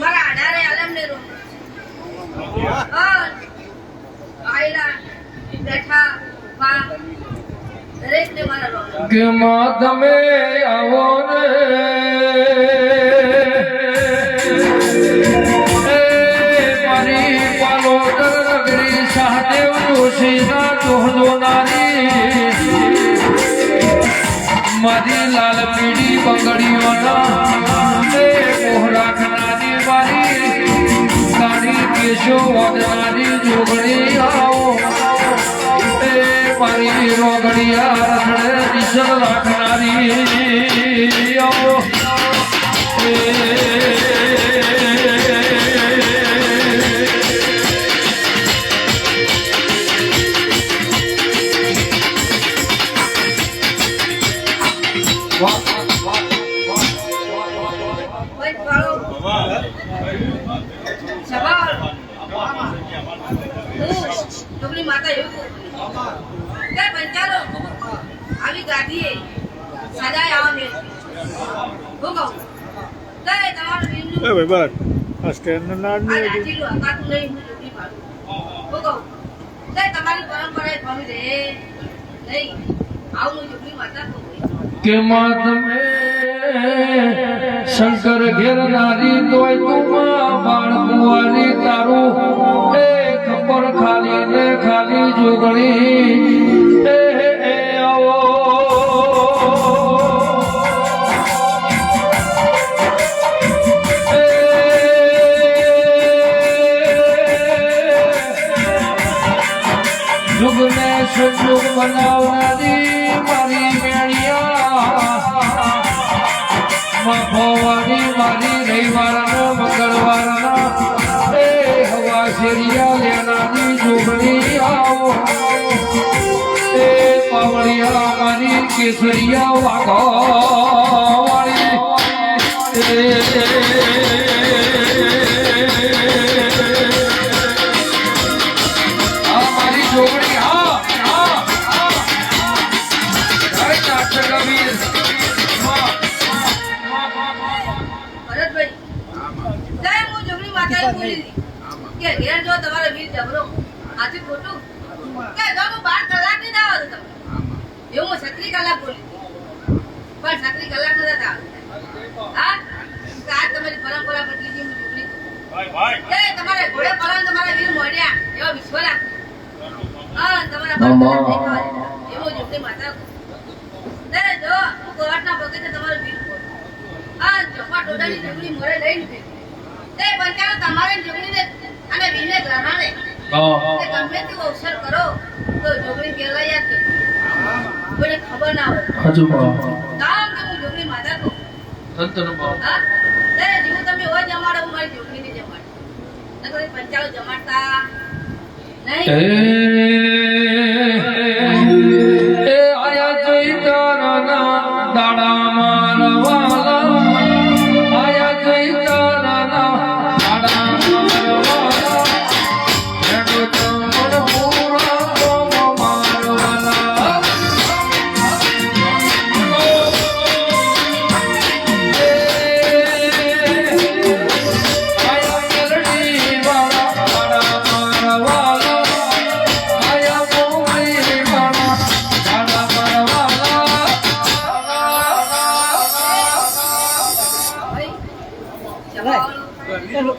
મારા આધારે આલમ ને રૂમ આયલા બેઠા વા દરેક તમે આવો ને. મારી લાલ પીડી બંગડીઓના એ મોહરા ખનારી મારી કાળી કેશો વાદનારી જોગણી આવો. એ મારી રોગડિયા દિશલ રાખનારી આવો. વૈદ એ ભાઈ બસ આ સ્ટેન્ડ ના આ નહીં કે માં તમે શંકર ઘેર નારી તોય તું બાળ કુંવારી તારું. એ ખબર ખાલી ને ખાલી જોગણી. એ યુગને સંજોગ બનાવનારી મારી મેળિયા. ભવાની મારી રવિવારના, મંગળવારના, એ હવા શેરિયા લેનારી જોગણી આવો. એ પાવળિયા મારી કેસરિયા વાઘો આ કે ઘેર જો તમારે વીર જબરો આથી ખોટું? કે જો હું બાર કલાક નહીં દાવા દઉં તમને એવું હું છત્રી કલાક બોલી. પણ છત્રી કલાક નતા દાવા હા? તમારી પરંપરા બદલી ગઈ હું જોગણી તમારે ઘોડે પલાણ તમારા વીર મોડ્યા એવા વિશ્વ રાખો. હા તમારા બાર કલાક નહીં. એવું જોગણી માતા ને જો હું કોર્ટના પગે તમારું તમારો વીર ખોટો. આ ચોપા ટોડાની જગડી મોરે લઈને. તે તમારે જગડીને અને વીને ગ્રહણે તે ગમે તેવો અવસર કરો તો જોગણી કેરલા યાદ કોઈને ખબર ના હોય. હજુ કારણ કે હું જોગણી માતા કહું તંત્ર હા? તે જેવું તમે હોય જમાડો હું મારી જોગણીને જમાડું નકર એ જમાડતા નહીં. કહું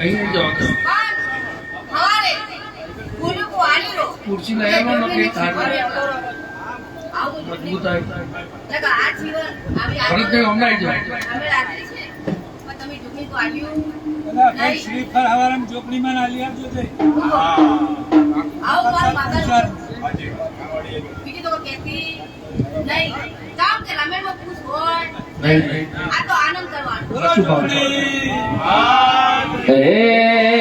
અહીં જાઓ પણ સવારે ફૂલું કો આલી લો ખુરશી લઈ આવો ને થાળી. આવું મજબૂત આ તો આનંદ કરવાનો. હે